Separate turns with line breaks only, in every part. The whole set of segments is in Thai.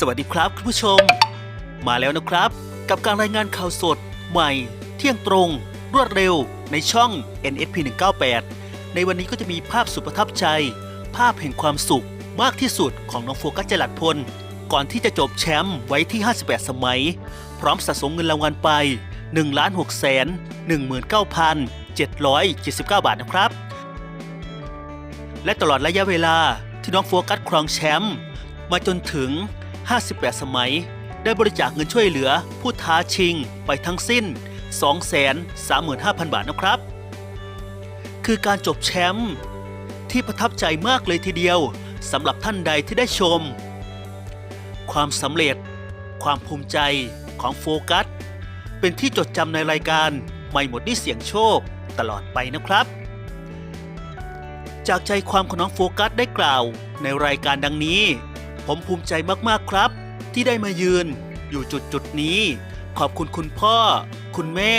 สวัสดีครับคุณผู้ชม มาแล้วนะครับ กับการรายงานข่าวสด ใหม่ เที่ยงตรง รวดเร็ว ในช่อง NSP 198 ในวันนี้ก็จะมีภาพสุดประทับใจ ภาพแห่งความสุขมากที่สุดของน้องโฟกัสจรัดพล ก่อนที่จะจบแชมป์ไว้ที่ 58 สมัย พร้อมสะสมเงินรางวัลไป 1 6 1 9 779 บาทนะครับ และตลอดระยะเวลาที่น้องโฟกัสครองแชมป์มาจนถึง 58 สมัย ได้บริจาคเงินช่วยเหลือ ผู้ท้าชิงไปทั้งสิ้น 235,000 บาทนะครับ คือการจบแชมป์ที่ประทับใจมากเลยทีเดียวสำหรับท่านใดที่ได้ชม ความสำเร็จ ความภูมิใจของโฟกัส เป็นที่จดจำในรายการไม่หมดนี่เสียงโชคตลอดไปนะครับ จากใจความของน้องโฟกัสได้กล่าวในรายการดังนี้ ผมภูมิใจมากๆครับ ที่ได้มายืน อยู่จุดจุดๆนี้ ขอบคุณคุณพ่อ คุณแม่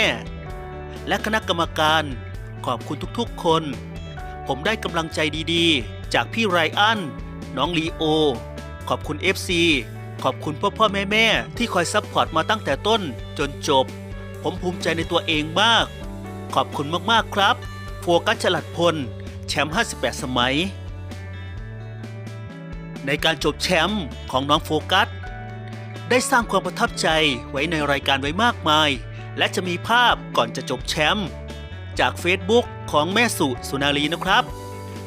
และคณะกรรมการ ขอบคุณทุกๆคน ผมได้กำลังใจดีๆ จากพี่ไรอันน้องลีโอ ขอบคุณ FC ขอบคุณพ่อพ่อแม่แม่ที่คอยซัพพอร์ตมาตั้งแต่ต้นจนจบ ผมภูมิใจในตัวเองมาก ขอบคุณมากๆครับ โฟกัสฉลัดพล แชมป์ 58 สมัย ในการจบแชมป์ของน้องโฟกัส ได้สร้างความประทับใจไว้ในรายการไว้มากมาย และจะมีภาพก่อนจะจบแชมป์จาก Facebook ของแม่สุสุนารีนะครับ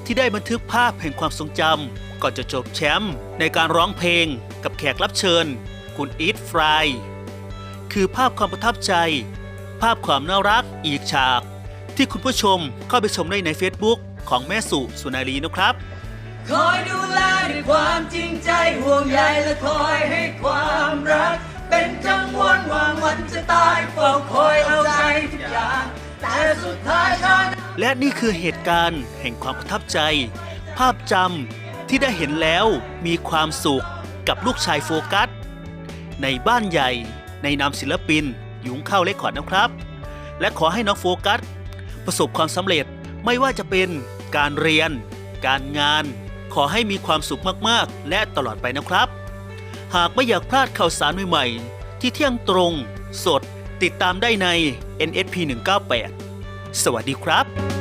ที่ได้บันทึกภาพแห่งความทรงจำก่อนจะจบแชมป์ในการร้องเพลงกับแขกรับเชิญ คุณอีทฟรายคือภาพความประทับใจ ภาพความน่ารักอีกฉาก ที่คุณผู้ชมเข้าไปชมได้ใน Facebook ของแม่สุสุนารีนะครับ
คอยดูแลด้วย ห่วงใยและคอยให้ความรัก เป็นจังหวนวางวันจะตายเฝ้าคอยเอาใจทุกอย่าง แต่สุดท้ายฉัน
และนี่คือเหตุการณ์แห่งความประทับใจ ภาพจำที่ได้เห็นแล้วมีความสุขกับลูกชายโฟกัส ในบ้านใหญ่ในนามศิลปิน ยุ้งข้าวเล็กขอดนะครับ และขอให้น้องโฟกัส ประสบความสำเร็จไม่ว่าจะเป็นการเรียน การงาน ขอให้มีความสุขมากๆ และตลอดไปนะครับ หากไม่อยากพลาดข่าวสารใหม่ๆ ที่เที่ยงตรง สด ติดตามได้ใน NSP 198 สวัสดีครับ